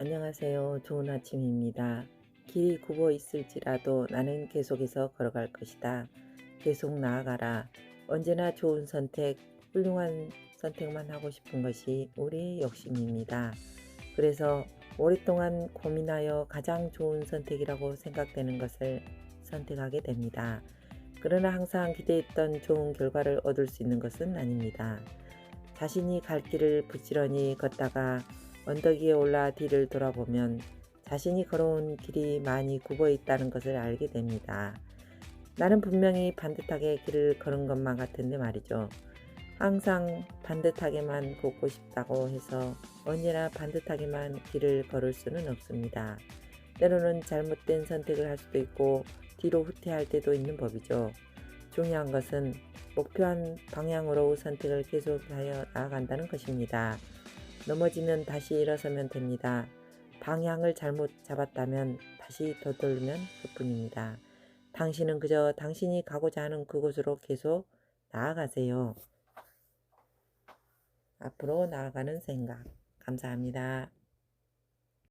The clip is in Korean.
안녕하세요. 좋은 아침입니다. 길이 굽어 있을지라도 나는 계속해서 걸어갈 것이다. 계속 나아가라. 언제나 좋은 선택, 훌륭한 선택만 하고 싶은 것이 우리의 욕심입니다. 그래서 오랫동안 고민하여 가장 좋은 선택이라고 생각되는 것을 선택하게 됩니다. 그러나 항상 기대했던 좋은 결과를 얻을 수 있는 것은 아닙니다. 자신이 갈 길을 부지런히 걷다가 언덕 위에 올라 뒤를 돌아보면 자신이 걸어온 길이 많이 굽어 있다는 것을 알게 됩니다. 나는 분명히 반듯하게 길을 걸은 것만 같은데 말이죠. 항상 반듯하게만 걷고 싶다고 해서 언제나 반듯하게만 길을 걸을 수는 없습니다. 때로는 잘못된 선택을 할 수도 있고 뒤로 후퇴할 때도 있는 법이죠. 중요한 것은 목표한 방향으로 선택을 계속하여 나아간다는 것입니다. 넘어지면 다시 일어서면 됩니다. 방향을 잘못 잡았다면 다시 되돌면 그뿐입니다. 당신은 그저 당신이 가고자 하는 그곳으로 계속 나아가세요. 앞으로 나아가는 생각. 감사합니다.